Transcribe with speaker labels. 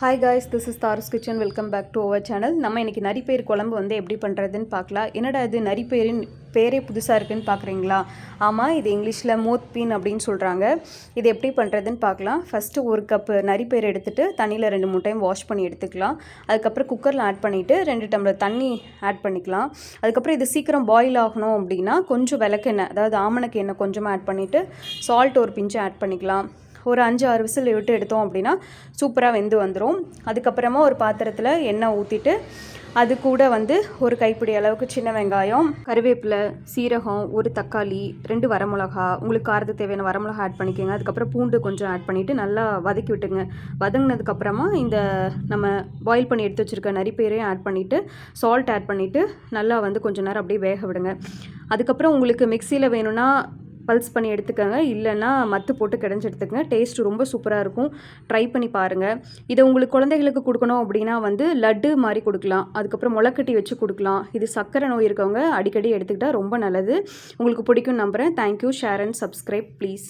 Speaker 1: Hi guys this is Thara's kitchen welcome back to our channel நம்ம இன்றைக்கி நரிப்பயிர் குழம்பு வந்து எப்படி பண்ணுறதுன்னு பார்க்கலாம். என்னடா இது நரிப்பயிரின் பேரே புதுசாக இருக்குதுன்னு பார்க்குறீங்களா? ஆமாம் இது இங்கிலீஷில் மோத்பீன் அப்படின்னு சொல்கிறாங்க இது எப்படி பண்ணுறதுன்னு பார்க்கலாம். ஃபஸ்ட்டு ஒரு கப்பு நரிப்பயிர் எடுத்துகிட்டு தண்ணியில் ரெண்டு மூணு டைம் வாஷ் பண்ணி எடுத்துக்கலாம். அதுக்கப்புறம் குக்கரில் ஆட் பண்ணிவிட்டு ரெண்டு டம்ளர் தண்ணி ஆட் பண்ணிக்கலாம். அதுக்கப்புறம் இது சீக்கிரம் பாயில் ஆகணும் அப்படின்னா கொஞ்சம் விளக்கெண்ணெய் அதாவது ஆமணக்கு எண்ணெய் கொஞ்சமாக ஆட் பண்ணிவிட்டு சால்ட் ஒரு பிஞ்சு ஆட் பண்ணிக்கலாம். ஒரு அஞ்சு ஆறு விசில் விட்டு எடுத்தோம் அப்படின்னா சூப்பராக வெந்து வந்துடும் அதுக்கப்புறமா ஒரு பாத்திரத்தில் எண்ணெய் ஊற்றிட்டு அது கூட வந்து ஒரு கைப்பிடி அளவுக்கு சின்ன வெங்காயம் கருவேப்பிலை சீரகம் ஒரு தக்காளி ரெண்டு வரமிளகா உங்களுக்கு காரத்துக்கு தேவையான வரமிளகா ஆட் பண்ணிக்கோங்க. அதுக்கப்புறம் பூண்டு கொஞ்சம் ஆட் பண்ணிவிட்டு நல்லா வதக்கி விட்டுங்க வதங்கினதுக்கப்புறமா இந்த நம்ம பாயில் பண்ணி எடுத்து வச்சுருக்க நரிப்பேரையும் ஆட் பண்ணிவிட்டு சால்ட் ஆட் பண்ணிவிட்டு நல்லா வந்து கொஞ்சம் நேரம் அப்படியே வேக விடுங்க. அதுக்கப்புறம் உங்களுக்கு மிக்சியில் வேணும்னா பல்ஸ் பண்ணி எடுத்துக்கோங்க. இல்லைன்னா மத்து போட்டு கிடஞ்சி எடுத்துக்கங்க. டேஸ்ட் ரொம்ப சூப்பராக இருக்கும். ட்ரை பண்ணி பாருங்கள் இதை உங்களுக்கு குழந்தைகளுக்கு கொடுக்கணும் அப்படின்னா வந்து லட்டு மாதிரி கொடுக்கலாம். அதுக்கப்புறம் முளைக்கட்டி வச்சு கொடுக்கலாம். இது சர்க்கரை நோய் இருக்கவங்க அடிக்கடி எடுத்துக்கிட்டால் ரொம்ப நல்லது. உங்களுக்கு பிடிக்கும் நம்புகிறேன் thank you share and subscribe please